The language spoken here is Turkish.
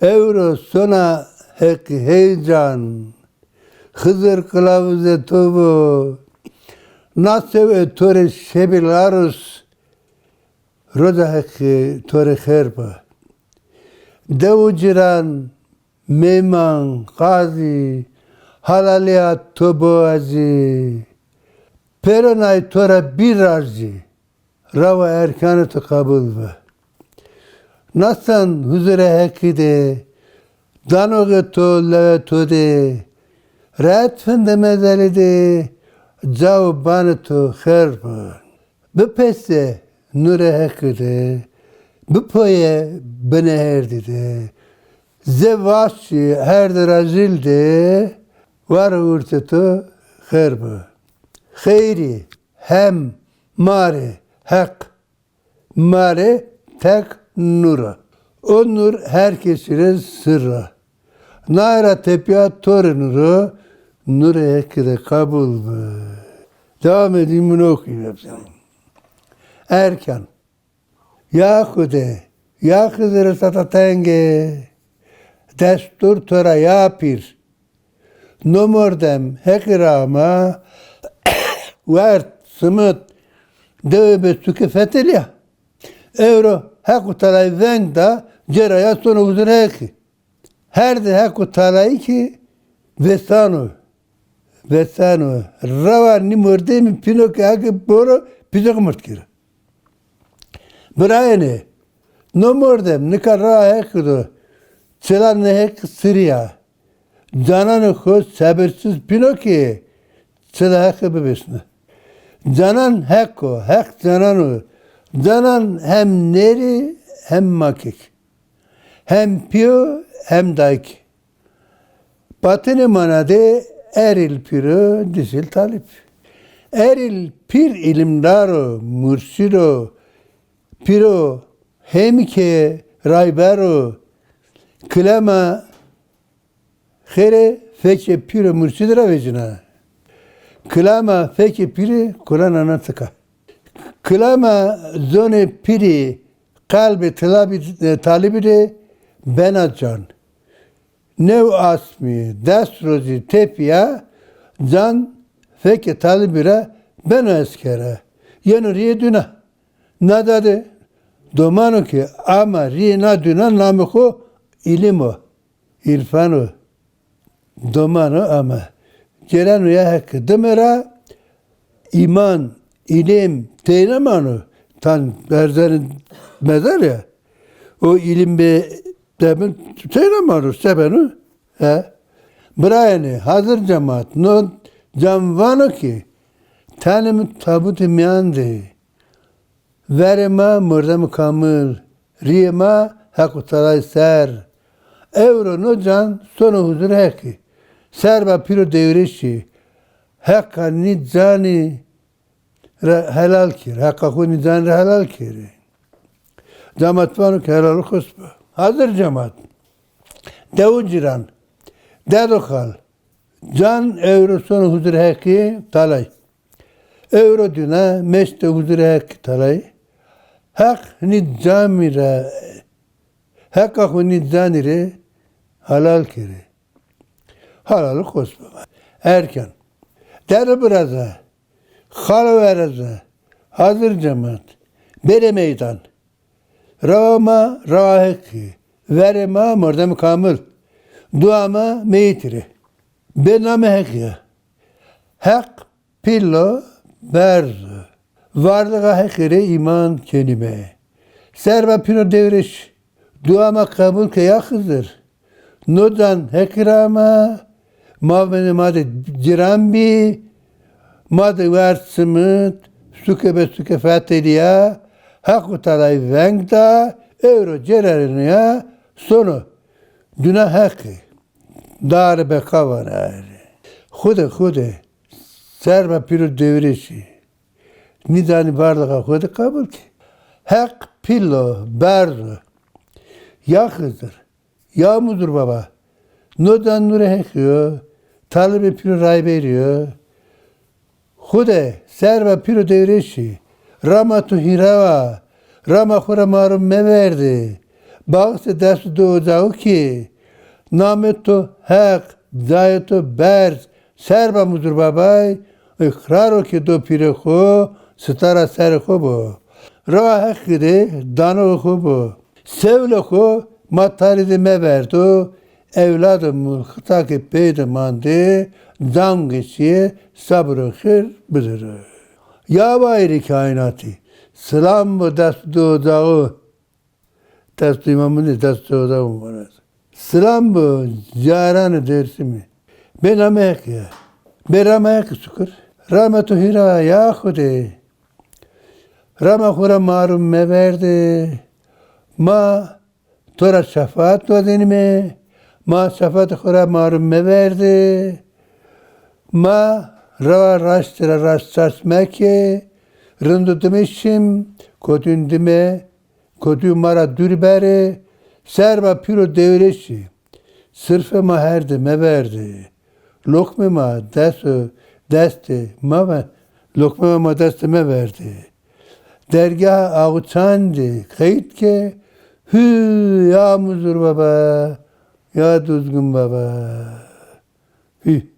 Euro sona hek heyecan. Hızır kılavuze tobu. Nasıl etore şebilarus. Roda hek tore herba. Devuciran, Meyman, Gazi, Halaliyat Toboazi, Peronay Tora bir arzi, Rava erkanı kabul ve. Nasıl huzure hekide, Danoge to leve to de, Rahat fende mezeli de, Cav banı to herba. Bu peste nure hekide, bu poye bene herdi de, Zevaşi her razilde var urtetu herbu. Hayri hem mare hak. Mare tek nura. O nur herkesin sırrı. Naira tepiya tor nuru nur hekide kabul bu. Devam edeyim bunu okuyayım. Erken. Yahude, Yahude satatenge, destur tora yapir. Nomordem hekrama vert sımıt dövbe süke fetelya. Euro heku talay venda ceraya sonu uzun heki. Her de heku talay ki vesanu. Vesanu. Rava ni mordemi pino ke heki boro pizok mort Brayene. No mordem nika ra hekudu. Çelan ne hek Siriya. Cananı koz sabırsız pino ki. Çela hek bebesine. Canan hekko, hek cananı. Canan hem neri hem makik. Hem piyo hem dayk. Batını manade eril piro disil talip. Eril pir ilimdaro, mursido, piro, hemike, raybero, klama, khere feçe piro mursidra vecina. Klama feçe piri Kur'an anlatıka. Klama zone piri kalbi e, talibi de ben acan. Nev asmi, dest rozi tepiya, can feke talibire ben eskere. Yani riye düna. Ne dedi? Domano ki ama riye na düna namıko ilim o. İrfan o. Domano ama. Gelen uya hakkı. Demera iman, ilim, teynamanu. Tan berzerin mezar ya. O ilim be demin teynamanu sebenu. He. Brayani hazır cemaat. No camvano ki tanem tabut miyandı. Verema murdam kamil. Riyema hak talay ser. Evro no can sonu huzur heki. Serba piro devrişi. Hakka nidzani helal kir. Hakka ku nidzani helal kir. Cemaat vanu ki helal kusba. Hazır cemaat. Devu ciran. Dedokal. Can evro sonu huzur heki talay. Evro düne meşte huzur heki talay. Hak nidzamire Hakka hu nidzanire halal kiri. Halalı kosma. Erken. Der biraza. Hal veraza. Hazır cemaat. Bere meydan. Rama raheki. Verema mordem kamil. Duama meytiri. Bename heki. Hak pillo berzu. Varlığa hekire iman kelime. Serba pino devreş. Duama kabul ke yakızdır. Nodan hekrama. Mavmeni madde cirambi ma dever simit suke be suke fethediye hak talay vengda euro cererine sonu düne hakkı dar be kavanar hude hude serme pürü devrişi. Nidani bardağa hude kabul ki. Hak pillo berdu yakıdır yağmudur baba. Nodan nure hekiyor talebe pürü rayberiyor خود سر و پیرو دیرشی راما تو هیروا راما خورا ما رو مورده دست دو که نام تو حق دای تو برز سر به مزور بابای اقرارو که دو پیر خو ستاره سر خو با راه حق دانو خو با سول خو ما تارید evladımı takip peydemandı damgesi sabrıhır bıdırı. Ya bayri kainatı, selam mı dastu dağı, dastu imamı ne dastu dağı mı? Selam mı caranı dersi? Ben amek ya, ben amek sukur. Rahmetu hira ya hude, Rama hura marum ma tora şefaat vadini Ma şefaat hura marum me verdi. Ma rava raştıra raştaş meke. Rındı demişim. Kodün dime. Kodü mara dürberi. Serba piro devreşi. Sırfı ma herdi me verdi. Lokme ma desu desti ma lokme ma desti me verdi. Dergah ağuçandı. Kayıt ki hü ya muzur baba. Ya düzgün baba. Hü.